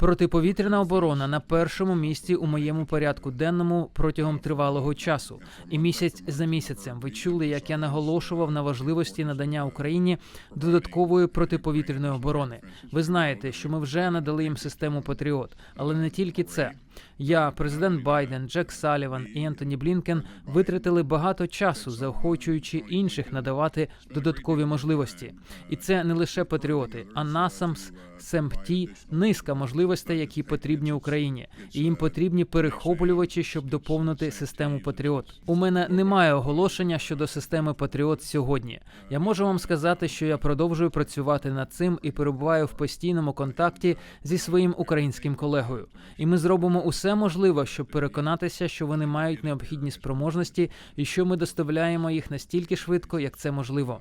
Протиповітряна оборона на першому місці у моєму порядку денному протягом тривалого часу. І місяць за місяцем ви чули, як я наголошував на важливості надання Україні додаткової протиповітряної оборони. Ви знаєте, що ми вже надали їм систему Патріот, але не тільки це. Я, президент Байден, Джек Саліван і Ентоні Блінкен витратили багато часу, заохочуючи інших надавати додаткові можливості. І це не лише патріоти, а насамс, СЕМПТІ, низка можливостей, які потрібні Україні, і їм потрібні перехоплювачі, щоб доповнити систему Патріот. У мене немає оголошення щодо системи Патріот сьогодні. Я можу вам сказати, що я продовжую працювати над цим і перебуваю в постійному контакті зі своїм українським колегою. І ми зробимо усе можливе, щоб переконатися, що вони мають необхідні спроможності і що ми доставляємо їх настільки швидко, як це можливо.